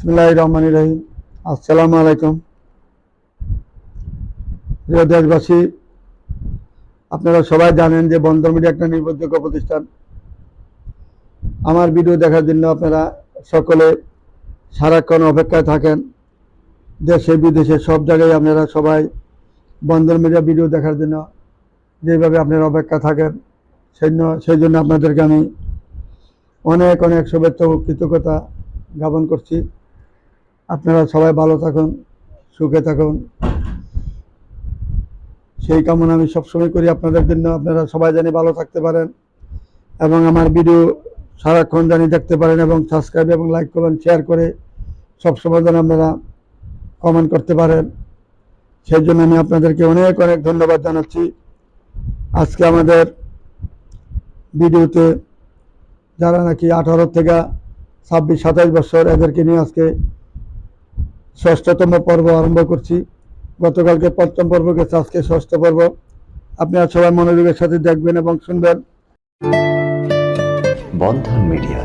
বিসমুল্লাহ রহমান রহিম। আসসালামু আলাইকুম। প্রিয় দেশবাসী, আপনারা সবাই জানেন যে বন্দর মিডিয়া একটা নির্ভরযোগ্য প্রতিষ্ঠান। আমার ভিডিও দেখার জন্য আপনারা সকলে সারাক্ষণ অপেক্ষায় থাকেন। দেশে, বিদেশে, সব জায়গায় আপনারা সবাই বন্দর মিডিয়া ভিডিও দেখার জন্য যেভাবে আপনারা অপেক্ষা থাকেন সেই সেই জন্য আপনাদেরকে আমি অনেক অনেক শুভেচ্ছা ও কৃতজ্ঞতা জ্ঞাপন করছি। আপনারা সবাই ভালো থাকুন, সুখে থাকুন। সেই কামনা আমি সবসময় করি আপনাদের জন্য। আপনারা সবাই জানি ভালো থাকতে পারেন এবং আমার ভিডিও সারাক্ষণ জানি দেখতে পারেন এবং সাবস্ক্রাইব এবং লাইক করবেন শেয়ার করে সবসময় যেন আপনারা কমেন্ট করতে পারেন। সেই জন্য আমি আপনাদেরকে অনেক অনেক ধন্যবাদ জানাচ্ছি। আজকে আমাদের ভিডিওতে যারা নাকি আঠারো থেকে ছাব্বিশ সাতাশ বছর এদেরকে নিয়ে আজকে ষষ্ঠতম পর্ব আরম্ভ করছি। গতকালকে পঞ্চম পর্ব গেছে আজকে ষষ্ঠ পর্ব। আপনারা সবাই মনোযোগের সাথে দেখবেন এবং শুনবেন। বন্ধন মিডিয়া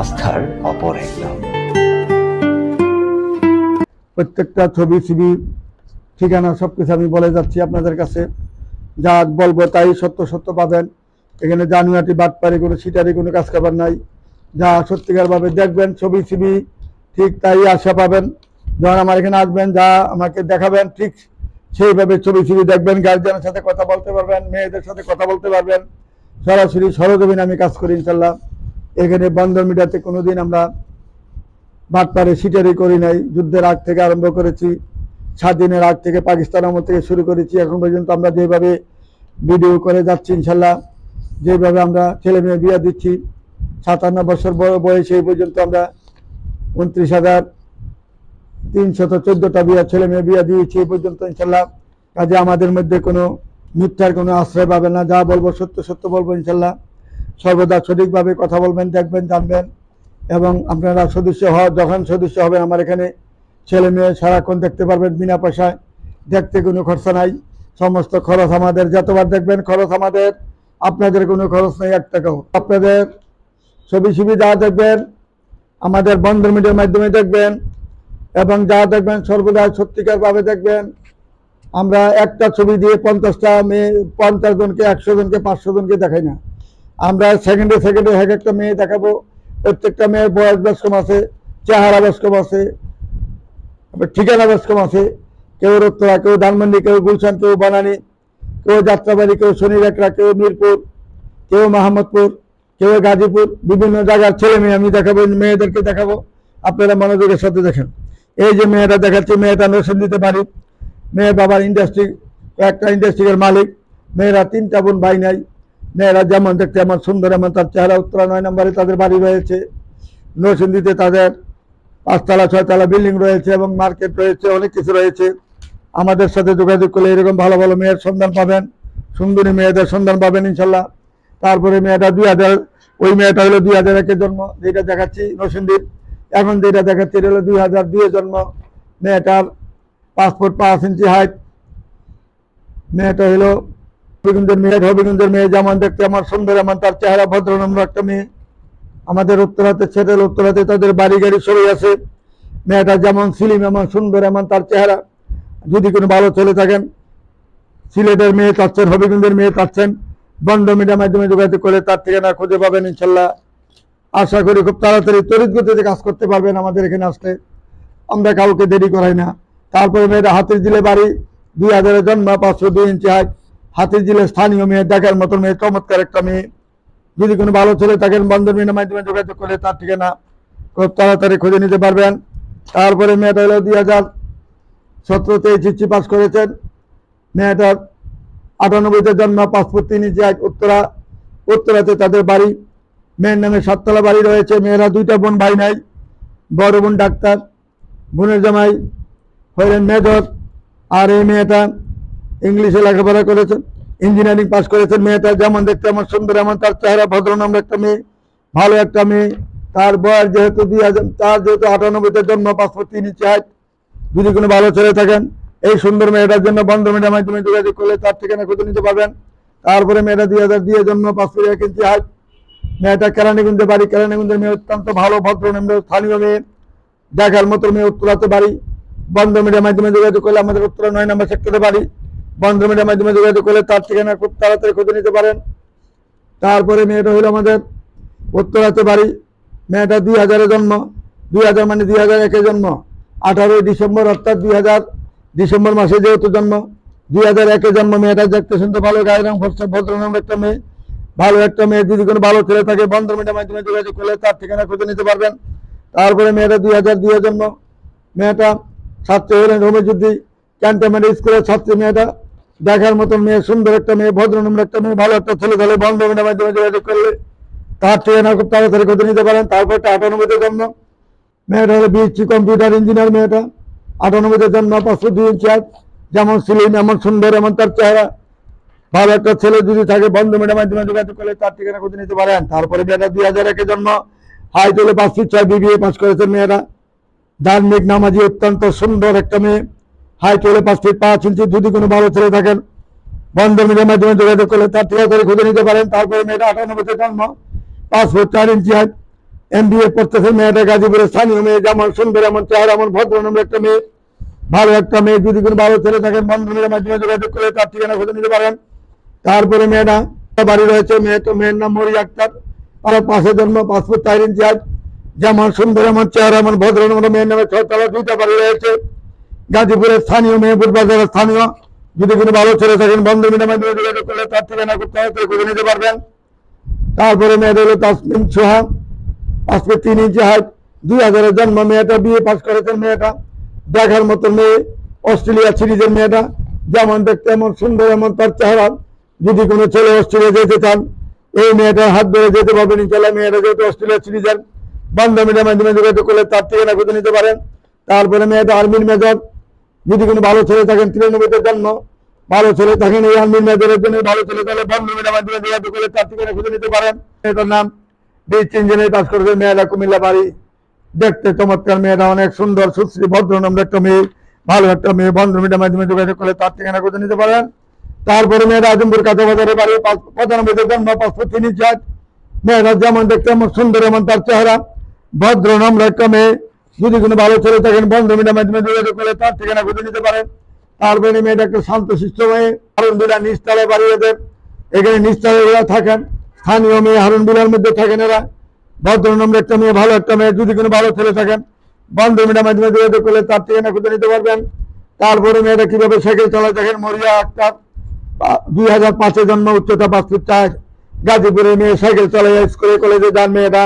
আস্থার অপর এক নাম। প্রত্যেকটা ছবি ছবি ঠিকানা সব কিছু আমি বলে যাচ্ছি আপনাদের কাছে। যা বলব তাই সত্য সত্য পাবেন। এখানে জানুয়াটি বাটপারি কোনো সিটারি কোনো কাজ খাবার নাই। যা সত্যিকারভাবে দেখবেন ছবি ছবি ঠিক তাই আশা পাবেন। যখন আমার এখানে আসবেন, যা আমাকে দেখাবেন, ঠিক সেইভাবে ছবি ছবি দেখবেন গার্জিয়ানের সাথে কথা বলতে পারবেন, মেয়েদের সাথে কথা বলতে পারবেন। সরাসরি সরজমিন আমি কাজ করি ইনশাল্লাহ এখানে বন্দর মিডিয়াতে কোনোদিন আমরা বাটপারে সিটারি করি নাই। যুদ্ধের আগ থেকে আরম্ভ করেছি, স্বাধীনের আগ থেকে পাকিস্তান আমল থেকে শুরু করেছি। এখন পর্যন্ত আমরা যেভাবে ভিডিও করে যাচ্ছি ইনশাল্লাহ যেভাবে আমরা ছেলে মেয়ে বিয়ে দিচ্ছি, সাতান্ন বছর বয়- বয়সে এই পর্যন্ত আমরা উনত্রিশ হাজার তিনশত চোদ্দটা বিয়ে ছেলে মেয়ে বিয়ে দিয়েছি এই পর্যন্ত ইনশাল্লাহ। কাজে আমাদের মধ্যে কোনো মিথ্যার কোনো আশ্রয় পাবে না। যা বলব সত্য সত্য বলব ইনশাল্লাহ। সর্বদা সঠিকভাবে কথা বলবেন, দেখবেন, জানবেন। এবং আপনারা সদস্য হওয়া যখন সদস্য হবেন, আমার এখানে ছেলে মেয়ে সারাক্ষণ দেখতে পারবেন বিনা পয়সায়। দেখতে কোনো খরচা নাই। সমস্ত খরচ আমাদের। যতবার দেখবেন খরচ আমাদের, আপনাদের কোনো খরচ নেই এক টাকাও। আপনাদের ছবি যা দেখবেন, আমাদের বন্ধ মিডিয়ার মাধ্যমে দেখবেন। এবং যা দেখবেন সর্বদা সত্যিকারভাবে দেখবেন, আমরা একটা ছবি দিয়ে পঞ্চাশটা মেয়ে, পঞ্চাশ জনকে, একশো জনকে, পাঁচশো জনকে দেখাই না। আমরা সেকেন্ডে সেকেন্ডে এক একটা মেয়ে দেখাবো। প্রত্যেকটা মেয়ের বয়স বেশ আছে, চেহারা বেশ আছে ঠিকানা বেশ আছে। কেউ রোত্তরা কেউ ধানমন্ডি, কেউ গুলশান, কেউ বানানি, কেউ যাত্রাবাড়ি, কেউ শনিরেখা কেউ মিরপুর, কেউ মাহমদপুর, কেউ গাজীপুর, বিভিন্ন জায়গার ছেলে মেয়ে আমি দেখাবো, মেয়েদেরকে দেখাবো। আপনারা মনোযোগের সাথে দেখেন। এই যে মেয়েটা দেখাচ্ছি, মেয়েটা নসেন দিতে পারি। মেয়ের বাবার ইন্ডাস্ট্রি একটা ইন্ডাস্ট্রির মালিক। মেয়েরা তিনটা বোন ভাই নাই। মেয়েরা যেমন দেখতে আমার সুন্দর, এমন তার চেহারা। উত্তরা নয় নম্বরে তাদের বাড়ি রয়েছে। নরসিংদীতে তাদের পাঁচতলা, ছয়তলা বিল্ডিং রয়েছে এবং মার্কেট রয়েছে, অনেক কিছু রয়েছে। আমাদের সাথে যোগাযোগ করলে এরকম ভালো ভালো মেয়ের সন্ধান পাবেন। সুন্দরী মেয়েদের সন্ধান পাবেন, ইনশাল্লাহ। তারপরে মেয়েটা দুই হাজার, ওই মেয়েটা হলো দুই হাজার একের জন্ম, যেটা দেখাচ্ছি নরসিংদীর। এখন যেটা দেখাচ্ছি, এটা হলো দুই হাজার দুইয়ে জন্ম। মেয়েটার পাসপোর্ট পাঁচ ইঞ্চি হাইট মেয়েটা হলো হবিগঞ্জের মেয়ে হবিগঞ্জের মেয়ে যেমন দেখতে আমার সুন্দর, এমন তার চেহারা ভদ্রনম্র একটা মেয়ে। আমাদের উত্তরাতে ছেড়ে উত্তরাতে তাদের বাড়ি গাড়ি সরে আছে। মেয়েটা যেমন সিলিম এমন সুন্দর, এমন তার চেহারা। যদি কোনো ভালো ছেলে থাকেন, সিলেটের মেয়ে চাচ্ছেন হবিগঞ্জের মেয়ে চাচ্ছেন, বন্ধ মিডিয়ার মাধ্যমে যোগাযোগ করে তার ঠিকানা খুঁজে পাবেন ইনশাল্লাহ। আশা করি খুব তাড়াতাড়ি তড়িৎ গতিতে কাজ করতে পারবেন আমাদের এখানে আসলে আমরা কাউকে দেরি করাই না। তারপরে মেয়েটা হাতির জিলে বাড়ি, দুই হাজারের জন্ম, পাঁচশো দুই ইঞ্চি হাইট। হাতির জিলে স্থানীয় মেয়ে, দেখার মতো মেয়ে, চমৎকার একটা মেয়ে। যদি কোনো ভালো ছেলে থাকেন বন্ধন মিডিয়ার মাধ্যমে যোগাযোগ করে তার ঠিকানা খুব তাড়াতাড়ি খুঁজে নিতে পারবেন। তারপরে মেয়েটা হলো দুই হাজার সতেরোতে এইচএসসি পাস করেছেন। মেয়েটার আটানব্বইতে জন্ম পাসপোর্ট তিন ইঞ্চি এক উত্তরা। উত্তরাতে তাদের বাড়ি। মেয়ের নামে সাততলা বাড়ি রয়েছে, মেয়েরা দুইটা বোন ভাই নাই, বড় বোন ডাক্তার, বোনের জামাই হলেন মেজর, আর এই মেয়েটা ইংলিশে লেখাপড়া করেছেন ইঞ্জিনিয়ারিং পাস করেছেন মেয়েটা যেমন দেখতে আমার সুন্দর, এমন তার চেহারা ভদ্রনম্র একটা মেয়ে, ভালো একটা মেয়ে, তার বয়স যেহেতু দুই হাজার, তার যেহেতু আটানব্বইতে জন্ম পাসপোর্ট তিন হাইট যদি কোনো ভালো ছেলে থাকেন, এই সুন্দর মেয়েটার জন্য বন্ধ মিডিয়ার মাধ্যমে যোগাযোগ করলে তার ঠিকানা খুঁজে নিতে পারবেন, তারপরে মেয়েটা দুই হাজার দিয়ে জন্ম পাসপোর্ট এক ইঞ্চি হাইট মেয়েটা কেরানীগঞ্জে বাড়ি, কেরানীগঞ্জের মেয়ে অত্যন্ত ভালো, ভদ্র স্থানীয় মেয়ে। দেখার মতো মেয়ে উত্তরাতে বাড়ি। বন্ধ মিডিয়ার মাধ্যমে যোগাযোগ করলে আমাদের উত্তরা নয় নম্বর সেক্টরে বাড়ি। বন্ধ মিডিয়ার মাধ্যমে যোগাযোগ করলে তার ঠিকানা খুব তাড়াতাড়ি খুঁজে নিতে পারেন। তারপরে মেয়েটা হলো আমাদের উত্তরাতে বাড়ি। মেয়েটা দুই হাজারে জন্ম। দুই হাজার মানে দুই হাজার একে জন্ম। আঠারোই ডিসেম্বর অর্থাৎ দুই হাজার ডিসেম্বর মাসে যেহেতু জন্ম, দুই হাজার একে জন্ম। মেয়েটা দেখতে শুনতে ভালো, গায়ের রং ভদ্রনাম একটা মেয়ে। ভালো একটা মেয়ে যদি কোনো ভালো ছেলে থাকে বন্ধ মিডিয়ার মাধ্যমে যোগাযোগ করলে তার ঠিকানা খুঁজে নিতে পারবেন। তারপরে মেয়েটা দুই হাজার দুই জন্ম মেয়েটা ছাত্রী হলেন রমেশযুদ্ধি ক্যান্টনমেন্ট স্কুলের ছাত্রী মেয়েটা। দেখার মতন মেয়ে, সুন্দর একটা মেয়ে ভদ্রনম্র একটা মেয়ে, ভালো একটা ছেলে তাহলে বন্ধ মিডিয়ার মাধ্যমে যোগাযোগ করলে তার ঠিকানা খুব তাড়াতাড়ি খুঁজে নিতে পারেন। তারপর একটা আটানব্বইতে জন্ম মেয়েটা হলো বিএসসি কম্পিউটার ইঞ্জিনিয়ার মেয়েটা। আটানব্বইতে জন্ম পাঁচশো দুই ইঞ্চি যেমন সিলিম এমন সুন্দর, এমন তার চেহারা। ভালো একটা ছেলে যদি থাকে, বন্ধ মিডিয়ার মাধ্যমে যোগাযোগ করলে তার ঠিকানা খুঁজে নিতে পারেন। তারপরে মেয়েটা দুই হাজার একে জন্ম হাই তুলে পাঁচ ফিট ছয় বিবিএ পাস করেছেন মেয়েরা। ধার্মিক নামাজি অত্যন্ত সুন্দর একটা মেয়ে। হাই তুলে পাঁচ ফিট পাঁচ ইঞ্চি, যদি কোনো ভালো ছেলে থাকেন, বন্ধ মিডিয়ার মাধ্যমে যোগাযোগ করলে তার ঠিকানা করে খুঁজে নিতে পারেন। তারপরে মেয়েটা আটানব্বইতে জন্ম, পাঁচ ফুট চার ইঞ্চি হাইট এমবিএ পড়তেছে মেয়েটা গাজীপুরের স্থানীয় মেয়ে, যেমন সুন্দর, এমন চেহারা, এমন ভদ্র নম্বর একটা মেয়ে। ভালো একটা মেয়ে, যদি কোনো ভালো ছেলে থাকেন বন্ধনের মাধ্যমে যোগাযোগ করে তার ঠিকানা খুঁজে নিতে পারেন। তারপরে মেয়েটা বাড়ি রয়েছে, মেয়ে তো মেয়ের নাম মরি আক্তার। আর পাশে জন্ম ফুট চার ইঞ্চি হাইট যেমন সুন্দর, এমন চেহারা, এমন ভদ্র নম্বর মেয়ের নামে ছয়তলা দুইটা বাড়ি রয়েছে। গাজীপুরের স্থানীয় মেয়ে বাজারের স্থানীয়। যদি কোনো ভালো ছেলে থাকেন, বন্ধু মাধ্যমে যোগাযোগ করলে তার ঠিকানা খুব তাড়াতাড়ি খুঁজে নিতে পারবেন। তারপরে মেয়েটা হলো তাসমিন সোহা। আজকে তিন ইঞ্চি হাইট দুই হাজারের জন্ম, মেয়েটা বিয়ে পাস করেছেন মেয়েটা। দেখার মতো মেয়ে, অস্ট্রেলিয়া সিরিজের মেয়েটা। যেমন দেখতে এমন সুন্দর, এমন তার চেহারা। যদি কোনো ছেলে অস্ট্রেলিয়া যেতে চান, এই মেয়েটার হাত ধরে যেতে পারবেন ইনশাল্লাহ মেয়েটা যেহেতু অস্ট্রেলিয়া সিরিজের বন্ধ মিডিয়ার মাধ্যমে যোগাযোগ করলে তার ঠিকানা খুঁজে নিতে পারেন। তারপরে মেয়েটা আর্মির মেজর, যদি কোনো ভালো ছেলে থাকেন তিরানব্বইতে জন্ম ভালো ছেলে থাকেন, এই আর্মির মেজরের জন্য ভালো ছেলে তাহলে বন্ধ মিডিয়ার মাধ্যমে যোগাযোগ করলে তার ঠিকানা খুঁজে নিতে পারেন। মেয়েটার নাম বিচ ইঞ্জিনিয়ার কাজ করেছে মেয়েরা কুমিল্লা বাড়ি। দেখতে চমৎকার মেয়েরা অনেক সুন্দর, সুশ্রী, ভদ্র নম্র একটা মেয়ে, ভালো একটা মেয়ে বন্ধ মিডিয়ার মাধ্যমে যোগাযোগ করলে তার ঠিকানা খুঁজে নিতে পারেন। তারপরে মেয়েরা আজমপুর কাঁচা বাজারে বাড়ি, পাঁচ- পঁচানব্বইতে জন্ম, পাঁচ ফুট তিন হাইট। মেয়েরা যেমন দেখতে এমন সুন্দর এমন তার চেহারা ভদ্র, নম্র একটা মেয়ে। যদি কোনো ভালো ছেলে থাকেন, বন্ধ মিডিয়ার মাধ্যমে যোগাযোগ করলে তার ঠিকানা খুঁজে নিতে পারেন তারপরে মেয়েটা একটা শান্ত, শিষ্ট মেয়ে হারুন বিলা নিচতলায় বাড়ি এদের এখানে নিচতলায় এরা থাকেন। স্থানীয় মেয়ে হারুন বিলার মধ্যে থাকেন এরা। ভদ্র, নম্র একটা মেয়ে, ভালো একটা মেয়ে। যদি কোনো ভালো ছেলে থাকেন, বন্ধ মিডিয়ার মাধ্যমে যোগাযোগ করলে তার ঠিকানা খুঁজে নিতে পারবেন। তারপরে মেয়েটা কীভাবে সাইকেল চালায় দেখেন, মরিয়া আক্তার। দুই হাজার পাঁচে জন্ম উচ্চতা পাঁচ ফুট চার গাজীপুরে মেয়ে সাইকেল চালায় স্কুলে কলেজে যান মেয়েটা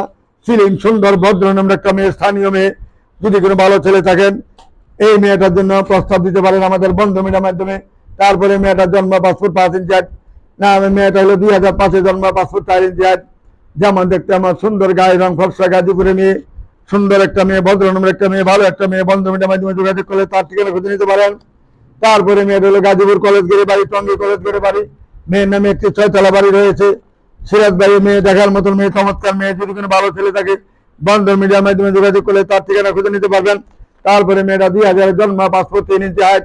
সিলিম সুন্দর, ভদ্র নম্র একটা মেয়ে, স্থানীয় মেয়ে। যদি কোনো ভালো ছেলে থাকেন, এই মেয়েটার জন্য প্রস্তাব দিতে পারেন আমাদের বন্ধু মিডিয়ার মাধ্যমে। তারপরে মেয়েটার জন্ম পাঁচ ফুট পাঁচ ইঞ্চি হাইট। না মেয়েটা হলো দুই হাজার পাঁচে জন্ম পাঁচ ফুট চার ইঞ্চি হাইট। যেমন দেখতে আমার সুন্দর গায়ে রং ফর্সা গাজীপুরে মেয়ে। সুন্দর একটা মেয়ে, ভদ্র নম্বর একটা মেয়ে, ভালো একটা মেয়ে। বন্ধু মিডিয়ার মাধ্যমে যোগাযোগ করলে তার ঠিকানা খুঁজে নিতে পারেন। তারপরে মেয়েটা হলো গাজীপুর কলেজ গেড়ে বাড়ি, টঙ্গী কলেজ গেড়ে বাড়ি। মেয়ের নামে একটি ছয়তলা বাড়ি রয়েছে। সিরাজ ভাই মেয়ে, দেখার মতন মেয়ে, চমৎকার মেয়ে, যদি কোনো ভালো ছেলে থাকে, বন্ধ মিডিয়ার মাধ্যমে যোগাযোগ করলে তার ঠিকানা খুঁজে নিতে পারবেন। তারপরে মেয়েটা দুই হাজার জন্ম পাসপোর্ট তিন ইঞ্চি হাইট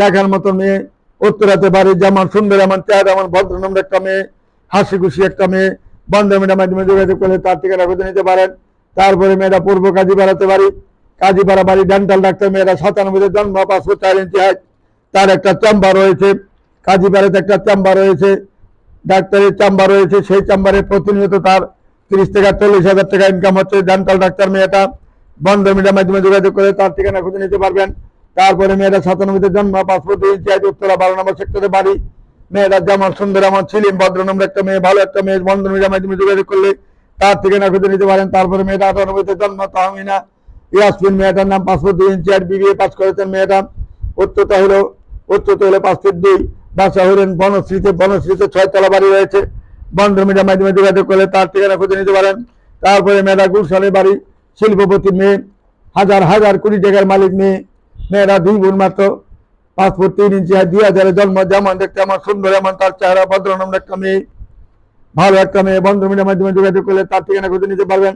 দেখার মতো মেয়ে, উত্তরাতে বাড়ি, যেমন সুন্দর, এমন চেহারা, এমন ভদ্র নম্র একটা মেয়ে, হাসি খুশি একটা মেয়ে, বন্ধ মিডিয়ার মাধ্যমে যোগাযোগ করলে তার ঠিকানা খুঁজে নিতে পারেন। তারপরে মেয়েটা পূর্ব কাজীপাড়াতে বাড়ি, কাজীপাড়া বাড়ি ডেন্টাল ডাক্তার মেয়েরা সাতানব্বইতে জন্ম পাসপোর্ট চার ইঞ্চি হাইট তার একটা চেম্বার রয়েছে কাজীপাড়াতে একটা চেম্বার রয়েছে, ডাক্তারের চেম্বার রয়েছে, সেই চাম্বারে প্রতিনিয়ত তার তিরিশ থেকে চল্লিশ হাজার টাকা ইনকাম হচ্ছে। ডেন্টাল ডাক্তার মেয়েটা বন্ধ মিডিয়ার মাধ্যমে যোগাযোগ করে তার ঠিকানা খুঁজে নিতে পারবেন। তারপরে মেয়েটা সাতানব্বইতে জন্ম, পাসপোর্ট ইঞ্চি উত্তরা, বারো নম্বর সেক্টরে বাড়ি। মেয়েটা যেমন সুন্দর এমন ছিলেন ভদ্র নম্বর একটা মেয়ে, ভালো একটা মেয়ে, বন্ধ মিডিয়ার মাধ্যমে যোগাযোগ করলে তার ঠিকানা খুঁজে নিতে পারেন। তারপরে মেয়েটা আটানব্বইতে জন্ম, তাহমিনা ইয়াসমিন মেয়েটার নাম, পাসপোর্ট দুই ইঞ্চি হাইট বিবিএ পাস করেছেন মেয়েটা। উচ্চতা হলো উচ্চতা হলো পাঁচ ফিট দুই, বাসা হলেন বনশ্রীতে বনশ্রীতে ছয়তলা বাড়ি রয়েছে। বন্ধ মিডিয়ার মাধ্যমে যোগাযোগ করলে তার ঠিকানা খুঁজে নিতে পারেন। তারপরে মেয়েরা গুলশানের বাড়ি, শিল্পপতি মেয়ে, হাজার হাজার কোটি টাকার মালিক মেয়ে, মেয়েরা দুই বোন মাত্র। পাঁচ ফুট তিন ইঞ্চি দুই হাজারের জন্ম, যেমন দেখতে আমার সুন্দর, এমন তার চেহারা ভদ্র নম্বর একটা মেয়ে, ভালো একটা মেয়ে। বন্ধ মিডিয়ার মাধ্যমে যোগাযোগ করলে তার ঠিকানা খুঁজে নিতে পারবেন।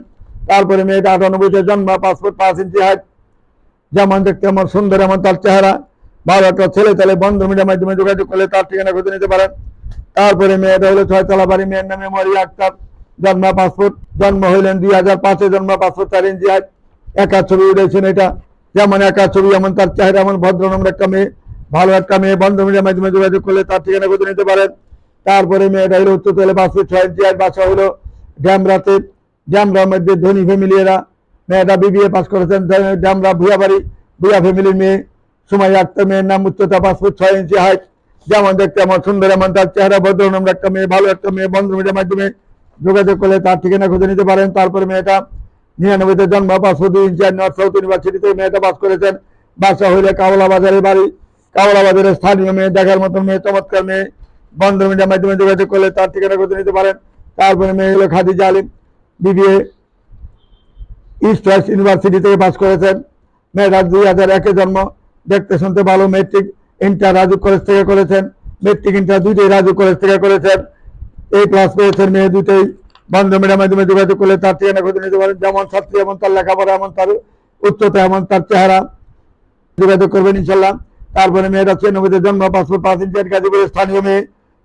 তারপরে মেয়েটা আটানব্বইতে জন্ম, পাঁচ ফুট পাঁচ ইঞ্চি হাইট যেমন দেখতে আমার সুন্দর, এমন তার চেহারা। একটা ছেলে তাহলে বন্ধ মিডিয়ার মাধ্যমে যোগাযোগ করলে তার ঠিকানা খুঁজে নিতে পারেন। তারপরে মেয়েটা হলো ছয়তলা বাড়ি, মেয়ের নামে মরিয়া আক্তার। জন্ম পাসপোর্ট, জন্ম হইলেন দুই হাজার পাঁচে, জন্ম পাসপোর্ট চার ইঞ্চি একা ছবি উঠেছেন এটা। যেমন একা ছবি, এমন তার চাহিদা এমন ভদ্র নম্বর একটা মেয়ে। ভালো একটা মেয়ে, বন্ধ মিডিয়ার মাধ্যমে যোগাযোগ করলে তার ঠিকানা খুঁজে নিতে পারেন। তারপরে মেয়েটা হলো উত্তর তেলে ফুট ছয় ইঞ্চি আর বাসা হলো ড্যামরাতে। ড্যামরার মধ্যে ধনী ফ্যামিলি এরা মেয়েটা বিবিএ পাস করেছেন ড্যামরা ভুয়া বাড়ি ভুয়া ফ্যামিলির মেয়ে। সময় আক্তার মেয়ের নাম উচ্চতা পাঁচ ফুট ছয় ইঞ্চি হাইট যেমন দেখতে এমন সুন্দর এমন তার চেহারা ভদ্র নম্বর একটা মেয়ে, ভালো একটা মেয়ে বন্ধু মিডিয়ার মাধ্যমে যোগাযোগ করলে তার ঠিকানা খুঁজে নিতে পারেন। তারপরে মেয়েটা নিরানব্বইতে জন্ম পাঁচশো দুই ইঞ্চি, আর নর্থ সাউথ ইউনিভার্সিটিতে মেয়েটা পাস করেছেন। বাসা হইলে কাওলা বাজারের বাড়ি। কাওলা বাজারের স্থানীয় মেয়ে, দেখার মতন মেয়ে, চমৎকার মেয়ে বন্ধ মিডিয়ার মাধ্যমে যোগাযোগ করলে তার ঠিকানা খুঁজে নিতে পারেন। তারপরে মেয়ে হলো Khadija Alim, BBA, East West University থেকে পাস করেছেন। মেয়েটা দুই হাজার একে জন্ম। দেখতে শুনতে ভালো। মেট্রিক ইন্টার রাজু কলেজ থেকে করেছেন। মেট্রিক ইন্টার দুইটাই রাজু কলেজ থেকে করেছেন। এই ক্লাস পেয়েছেন মেয়ে দুটোই বন্ধ মিডিয়ার মাধ্যমে যোগাযোগ করলে তার ঠিকানা খুঁজে নিতে পারেন। যেমন ছাত্রী এমন তার লেখাপড়া এমন তার উচ্চতা এমন তার চেহারা। যোগাযোগ করবেন ইনশাল্লাহ তারপরে মেয়েটা ছিয়ানব্বইতে জন্ম, পাসপোর্ট, পাঁচ ইঞ্চি গাজীপুরের স্থানীয় মেয়ে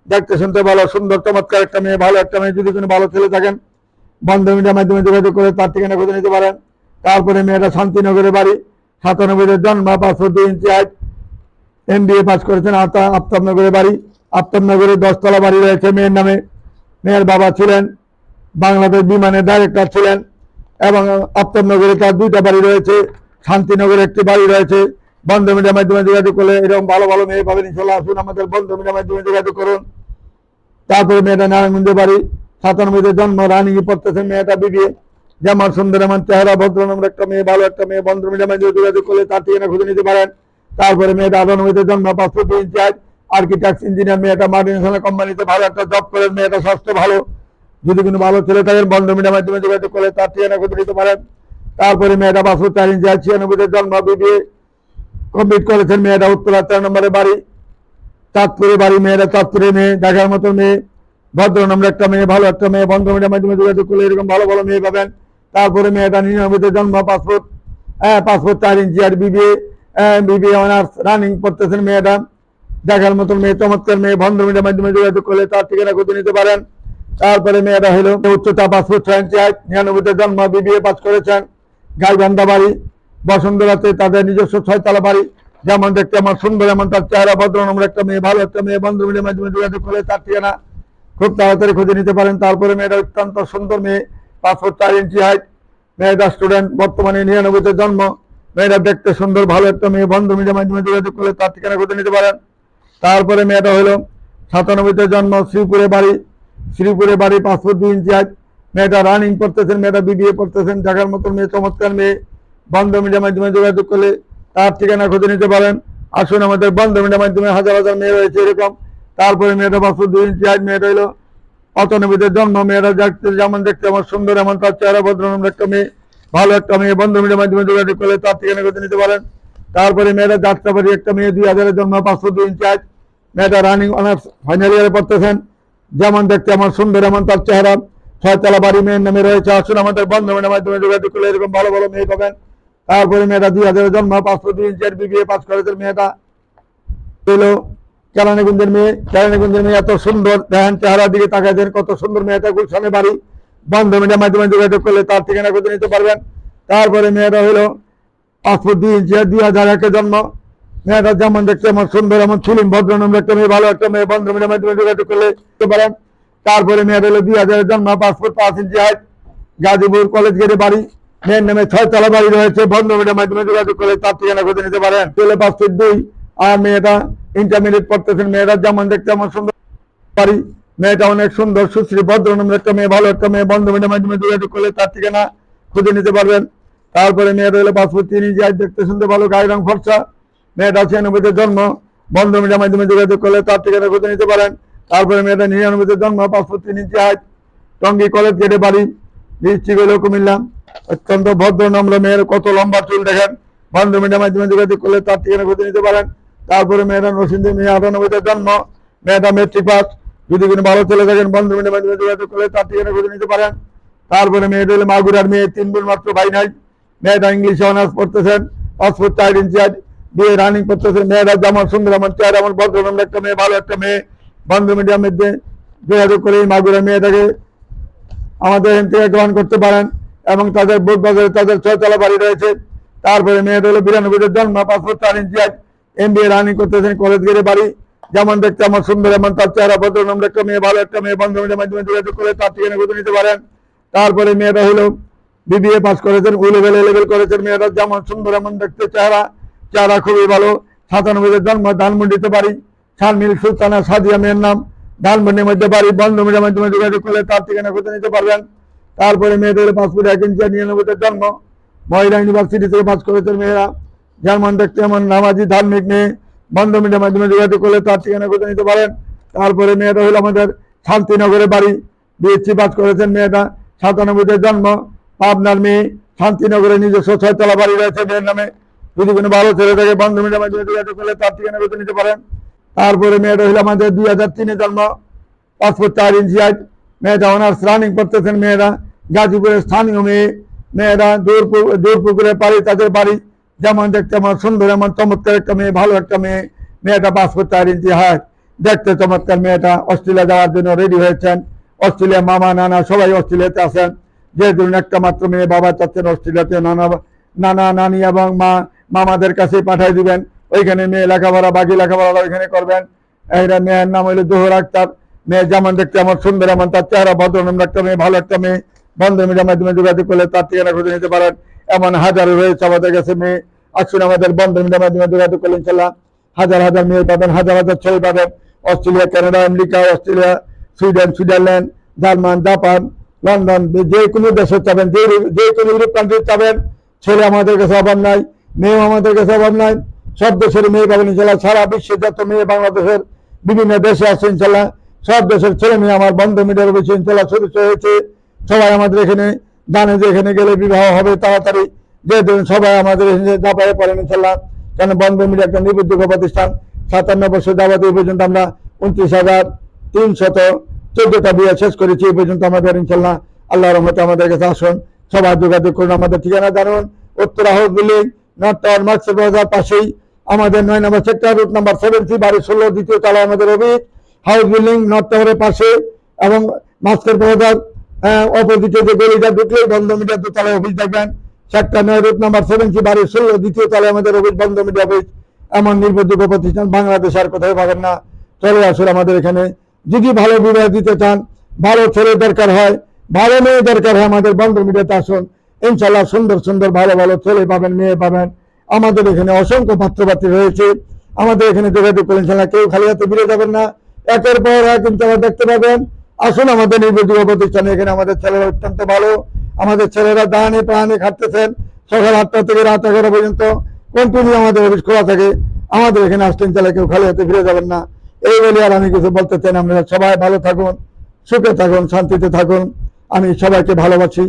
দেখতে শুনতে ভালো, সুন্দর, চমৎকার একটা মেয়ে, ভালো একটা মেয়ে। যদি কোনো ভালো ছেলে থাকেন বন্ধ মিডিয়ার মাধ্যমে যোগাযোগ করে তার ঠিকানা খুঁজে নিতে পারেন। তারপরে মেয়েটা শান্তিনগরের বাড়ি। সাতানব্বইতে জন্ম পাসপোর্ট দুই inch height M B A pass করেছেন আফতাবনগরের বাড়ি। আফতাবনগরে দশতলা বাড়ি রয়েছে, মেয়ের নামে। মেয়ের বাবা ছিলেন বাংলাদেশ বিমানের ডাইরেক্টর ছিলেন এবং আফতাবনগরে তার দুইটা বাড়ি রয়েছে, শান্তিনগরে একটি বাড়ি রয়েছে। বন্ধ মিডিয়ার মাধ্যমে যোগাযোগ করলে এরকম ভালো ভালো মেয়ে পাবেন, ইনশাল্লাহ। আসুন আমাদের বন্ধ মিডিয়ার মাধ্যমে যোগাযোগ করুন। তারপরে মেয়েটা নারায়ণগঞ্জে বাড়ি। সাতানব্বইতে জন্ম রানিং পড়তেছে মেয়েটা বিবিএ। যেমন সুন্দর এমন চেহারা, ভদ্র নম্বর একটা মেয়ে, ভালো একটা মেয়ে বন্ধ মাধ্যমে যোগাযোগ করলে তার ঠিকানা খুঁজে নিতে পারেন। তারপরে মেয়েটা আটানব্বইতে জন্ম পাসপোর্ট ইনচার্জ আর্কিটেক্ট ইঞ্জিনিয়ার মেয়েটা মাল্টিনেশনাল কোম্পানিতে ভালো একটা জব করেন, মেয়েটা স্বাস্থ্য ভালো। যদি কোনো ভালো ছেলে থাকেন বন্ধ মিডিয়ার মাধ্যমে যোগাযোগ করলে তার ঠিকানা খুঁজে নিতে পারেন। তারপরে মেয়েটা পাসপোর্ট চার ইঞ্চার্জ ছিয়ানব্বইতে জন্ম বিবিএ কমপ্লিট করেছেন। মেয়েটা উত্তরা তেরো নম্বরে বাড়ি, চাঁদপুরে বাড়ি মেয়েরা চাঁদপুরে মেয়ে, দেখার মতো মেয়ে, ভদ্র নম্বর একটা মেয়ে, ভালো একটা মেয়ে বন্ধ মিডিয়ার মাধ্যমে যোগাযোগ করলে এরকম ভালো ভালো মেয়ে পাবেন। তারপরে মেয়েটা নিরানব্বইতে জন্ম পাসপোর্ট হ্যাঁ পাসপোর্ট চার ইঞ্চি আর বিবিএ বিবিএ অনার্স রানিং করতেছেন মেয়েটা। দেখার মতন মেয়ে, চমৎকার মেয়ে, বন্ধ মিডিয়ার মাধ্যমে যোগাযোগ করলে তার ঠিকানা খুঁজে নিতে পারেন। তারপরে মেয়েটা হলো উচ্চতা পাসপোর্ট ইঞ্চি হাইট নিরানব্বইতে জন্ম বিবিএ পাস করেছেন। গাইবান্ধা বাড়ি বসন্তরাতে তাদের নিজস্ব ছয়তলা বাড়ি। যেমন দেখতে আমার সুন্দর, এমন তার চেহারা, ভদ্র নম্বর একটা মেয়ে, ভালো একটা মেয়ে। বন্ধু মিডিয়ার মাধ্যমে যোগাযোগ করলে তার ঠিকানা খুব তাড়াতাড়ি খুঁজে নিতে পারেন। তারপরে মেয়েটা অত্যন্ত সুন্দর মেয়ে পাসপোর্ট চার ইঞ্চি হাইট মেয়েটা স্টুডেন্ট বর্তমানে নিরানব্বইতে জন্ম। মেয়েটা দেখতে সুন্দর, ভালো একটা মেয়ে, বন্ধু মিডিয়ার মাধ্যমে যোগাযোগ করলে তার ঠিকানা খুঁজে নিতে পারেন। তারপরে মেয়েটা হলো সাতানব্বইতে জন্ম, শ্রীপুরে বাড়ি। শ্রীপুরে বাড়ি পাসপোর্ট দুই ইঞ্চি হাইট মেয়েটা রানিং করতেছেন, মেয়েটা বিবিএ করতেছেন দেখার মতন মেয়ে, চমৎকার মেয়ে। বন্ধ মিডিয়ার মাধ্যমে যোগাযোগ করলে তার ঠিকানা খুঁজে নিতে পারেন। আসুন আমাদের বন্ধ মিডিয়ার মাধ্যমে হাজার হাজার মেয়ে রয়েছে এরকম। তারপরে মেয়েটা পাসপোর্ট দুই ইঞ্চি হাইট মেয়েটা হলো অতনবীদের জন্ম, মেয়েরা দেখতে যেমন দেখতে আমার সুন্দর, এমন তার চেহারা ভদ্র নম্বর একটা মেয়ে, ভালো একটা মেয়ে বন্ধু মিডিয়ার মাধ্যমে যোগাযোগ করলে তার ঠিকানা খুঁজে নিতে পারেন। তারপরে মেয়েরা যাত্রাবাড়ি একটা মেয়ে, দুই হাজারের জন্ম, পাঁচশো দুই ইনচার্জ মেয়েটা রানিং অনার্স ফাইনাল ইয়ারে পড়তেছেন। যেমন দেখতে আমার সুন্দর, এমন তার চেহারা, ছয়তলা বাড়ি মেয়ের নামে রয়েছে, আসুন আমাদের বন্ধ মিডিয়ার মাধ্যমে যোগাযোগ করলে এরকম ভালো ভালো মেয়ে পাবেন। তারপরে মেয়েটা দুই হাজারের জন্ম, পাঁচশো দুই ইঞ্চার্জ বিবিএ পাস করেছে মেয়েটা। কেরানীগঞ্জের মেয়ে কেরানীগঞ্জের মেয়ে এত সুন্দর, দেখেন চেহারার দিকে তাকায় দেন কত সুন্দর মেয়েটা গুলশানে বাড়ি। বন্ধ মিডিয়ার মাধ্যমে যোগাযোগ করলে তার ঠিকানা খুঁজে নিতে পারবেন। তারপরে মেয়েটা হলো পাসপোর্ট দুই ইঞ্চি দুই হাজার একে জন্ম। মেয়েটা যেমন দেখতে এমন সুন্দর, এমন ছিলেন ভদ্র নম্বর একটা মেয়ে, ভালো একটা মেয়ে, বন্ধ মিডিয়ার মাধ্যমে যোগাযোগ করলে দিতে পারেন। তারপরে মেয়েটা হলো দুই হাজারের জন্ম, পাসপোর্ট পাঁচ ইঞ্চি হাইট গাজীপুর কলেজ গেটে বাড়ি। মেয়ের নামে ছয় তলা বাড়ি রয়েছে, বন্ধ মিডিয়ার মাধ্যমে যোগাযোগ করলে তার ঠিকানা খুঁজে নিতে পারেন। ছেলে পাসপোর্ট দুই। আর মেয়েটা ইন্টারমিডিয়েট পড়তেছেন। মেয়েটা যেমন দেখতে আমার সুন্দর। বাড়ি, মেয়েটা অনেক সুন্দর, সুশ্রী, ভদ্র নম্বর একটা মেয়ে, ভালো একটা মেয়ে, বন্ধ মিডিয়ার মাধ্যমে যোগাযোগ করলে তার ঠিকানা খুঁজে নিতে পারবেন। তারপরে মেয়েটা হলো পাসপোর্ট তিনি যাই দেখতে শুনতে ভালো গায়ে রং ফর্সা। মেয়েটা ছিয়ানব্বইতে জন্ম, বন্ধ মিডিয়ার মাধ্যমে যোগাযোগ করলে তার ঠিকানা খুঁজে নিতে পারেন। তারপরে মেয়েটা নিরানব্বইতে জন্ম পাসপোর্ট তিন হাইট টঙ্গী কলেজ গেটে বাড়ি ডিস্ট্রিক্ট হলো কুমিল্লা। অত্যন্ত ভদ্র, নম্র মেয়ের কত লম্বা চুল দেখেন। বন্ধ মিডিয়ার মাধ্যমে যোগাযোগ করলে তার ঠিকানা খুঁজে নিতে পারেন। তারপরে মেয়েটা নরসিংদী, মেয়ে আটানব্বইতে জন্ম, মেয়েটা মেট্রিক পাস যদি কোনো ভালো ছেলে থাকেন, বন্ধ যোগাযোগ করলে তার ঠিকানা খুঁজে নিতে পারেন। তারপরে মেয়েটা হলো মাগুরার মেয়ে, তিন বোন মাত্র, ভাই নাই। মেয়েটা ইংলিশে অনার্স পড়তেছেন পাসপোর্ট চার ইঞ্চি বিয়ে রানিং করতেছেন। মেয়েরা যেমন সুন্দর, এমন চেয়ার এমন ভদ্র নম্বর একটা মেয়ে, ভালো একটা মেয়ে। বন্ধু মিডিয়ার মধ্যে যোগাযোগ করে এই মাগুরার মেয়েটাকে আমাদের এখান থেকে গ্রহণ করতে পারেন এবং তাদের বোট বাজারে তাদের ছয়তলা বাড়ি রয়েছে। তারপরে মেয়েটা হলো বিরানব্বইতে জন্ম, পাসপোর্ট চার inch M B A running করতেছেন কলেজ গেলে বাড়ি। যেমন দেখতে আমার সুন্দর এমন তার চেহারা ভদ্র, নম্র একটা মেয়ে, ভালো একটা মেয়ে বন্ধুদের মাধ্যমে যোগাযোগ করে তার ঠিকানা খুঁজে নিতে পারেন। তারপরে মেয়েটা হলো বিবিএ পাস করেছেন ও লেভেল লেভেল করেছেন মেয়েটা। যেমন সুন্দর, এমন দেখতে চেহারা চেহারা খুবই ভালো। সাতানব্বইতে জন্ম, ধানমন্ডিতে বাড়ি। শারমিল সুলতানা সাদিয়া মেয়ের নাম। ধানমন্ডির মধ্যে বাড়ি বন্ধুদের মাধ্যমে যোগাযোগ করলে তার ঠিকানা খুঁজে নিতে পারবেন। তারপরে মেয়েদের পাসপোর্ট এক ইঞ্চি নিরানব্বইতে জন্ম। মহিলা ইউনিভার্সিটি থেকে পাস করেছেন মেয়েরা। যেমন দেখতে এমন নামাজি, ধার্মিক মেয়ে বন্ধ মিডিয়ার মাধ্যমে যোগাযোগ করলে তার ঠিকানা খুঁজে নিতে পারেন। তারপরে মেয়েটা হলো আমাদের শান্তিনগরে বাড়ি। বিএসসি পাস করেছেন মেয়েটা। সাতানব্বইতে জন্ম। পাবনার মেয়ে। শান্তিনগরে নিজস্ব ছয়তলা বাড়ি রয়েছে মেয়ের নামে। যদি কোনো ভালো ছেলে থাকে বন্ধ মিডিয়ার মাধ্যমে যোগাযোগ করলে তার ঠিকানা খুঁজে নিতে পারেন। তারপরে মেয়েটা হলো আমাদের দুই হাজার তিনে জন্ম। পাসপোর্ট চার ইঞ্চি হাইট। মেয়েটা অনার্স রানিং করতেছেন মেয়েরা। গাজীপুরের স্থানীয় মেয়ে। মেয়েরা দূরপুর দূরপুকুরে বাড়ি তাদের বাড়ি। যেমন দেখতে আমার সুন্দর, এমন চমৎকার একটা মেয়ে, ভালো একটা মেয়ে। মেয়েটা পাসপোর্ট চার ইঞ্চি হাইট দেখতে চমৎকার মেয়েটা। অস্ট্রেলিয়া যাওয়ার জন্য রেডি হয়েছেন। অস্ট্রেলিয়া মামা, নানা, সবাই অস্ট্রেলিয়াতে আছেন। যে ধরুন একটা মাত্র মেয়ে বাবা চাচ্ছেন অস্ট্রেলিয়াতে। নানা নানা, নানি এবং মা, মামাদের কাছে পাঠিয়ে দিবেন। ওইখানে মেয়ে লেখাপড়া, বাকি লেখাপড়া ওইখানে করবেন। এইটা মেয়ের নাম হইল জোহর আক্তার। মেয়ে যেমন দেখতে আমার সুন্দর, এমন তার চেহারা ভদ্র একটা মেয়ে, ভালো একটা মেয়ে। বন্ধু মিডিয়ার মাধ্যমে যোগাযোগ করলে তার ঠিকানা খুঁজে নিতে পারেন। এমন হাজার রয়েছে আমাদের কাছে মেয়ে। আসুন আমাদের বন্ধু মিডিয়ার মাধ্যমে যোগাযোগ করলে ইনশাল্লাহ হাজার হাজার মেয়ে পাবেন, হাজার হাজার ছেলে পাবেন। Australia, Canada, America, Australia, Sweden, Switzerland, German, Japan, London, যে কোনো দেশে চাবেন, যে যে কোনো ইউরোপ কান্ট্রি চাবেন। ছেলে আমাদের কাছে অভাব নাই, মেয়েও আমাদের কাছে অভাব নাই। সব দেশের মেয়ে পাবেন ইনশাল্লাহ, সারা বিশ্বের যত মেয়ে বাংলাদেশের বিভিন্ন দেশে আছে ইনশাল্লাহ, সব দেশের ছেলে মেয়ে আমার বন্ধ মিডিয়ার বেশি ইনশাল্লাহ সদস্য হয়েছে। সবাই আমাদের এখানে জানে যে এখানে গেলে বিবাহ হবে, তাড়াতাড়ি যে ধরুন সবাই আমাদের দাপায়ে পড়েন ইনশাল্লাহ বন্ধ মিডিয়া একটা নির্ভরযোগ্য প্রতিষ্ঠান সাতান্ন বছর যাবত এই পর্যন্ত আমরা উনত্রিশ হাজার তিনশত চোদ্দটা বিয়ে শেষ করেছি, এই পর্যন্ত আমাদের ইনশাল্লাহ আল্লাহ রহমতে আমাদের কাছে আসুন। সবাই যোগাযোগ করুন, আমাদের ঠিকানা জানুন। উত্তর হাউস বিল্ডিং নর্থ টাওয়ার বাজার পাশেই আমাদের নয় নম্বর সেক্টর, রুট নাম্বার সেভেন্টি বাড়ি ষোলো দ্বিতীয় তলায় আমাদের অফিস। হাউস বিল্ডিং নর্থ টাওয়ারের পাশে এবং মাস্কের বাজার অপোজিটে যে গলিটা ঢুকলেই বন্ধ মিডিয়ার দোতলায় অফিস দেখবেন। সেক্টর নয় রুট নাম্বার সেভেন্টি বাড়ি, ষোলো দ্বিতীয় তলায় আমাদের অফিস বন্ধ মিডিয়া অফিস এমন নির্ভরযোগ্য প্রতিষ্ঠান বাংলাদেশ আর কোথায় পাবেন না। চলে আসুন আমাদের এখানে। যদি ভালো বিবাহ দিতে চান, ভালো ছেলে দরকার হয়, ভালো মেয়ে দরকার হয়, আমাদের বন্ধ মিডিয়াতে আসুন। ইনশাল্লাহ সুন্দর সুন্দর, ভালো ভালো ছেলে পাবেন, মেয়ে পাবেন। আমাদের এখানে অসংখ্য পাত্রপাত্রী রয়েছে। আমাদের এখানে যোগাযোগ করে ইনশাল্লাহ কেউ খালি হাতে ফিরে যাবেন না। একের পর এক ইনশাল্লাহ দেখতে পাবেন। আসুন, আমাদের নির্ভরযোগ্য প্রতিষ্ঠানে, এখানে আমাদের ছেলেরা অত্যন্ত ভালো। আমাদের ছেলেরা দানে প্রাণে খাটতেছেন। সকাল আটটা থেকে রাত এগারো পর্যন্ত কন্টিনিউ আমাদের অফিস খোলা থাকে। আমাদের এখানে আসতেন চালে কেউ খালি হাতে ফিরে যাবেন না। এই বলে আর আমি কিছু বলতে চাই আপনারা সবাই ভালো থাকুন, সুখে থাকুন, শান্তিতে থাকুন। আমি সবাইকে ভালোবাসি।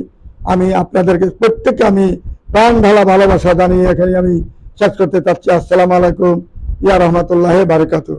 আমি আপনাদেরকে প্রত্যেককে আমি প্রাণ ঢালা ভালোবাসা জানিয়ে এখানে আমি শেষ করতে চাচ্ছি। আসসালামু আলাইকুম। ইয়া রহমতুল্লাহ বারকাতুহ।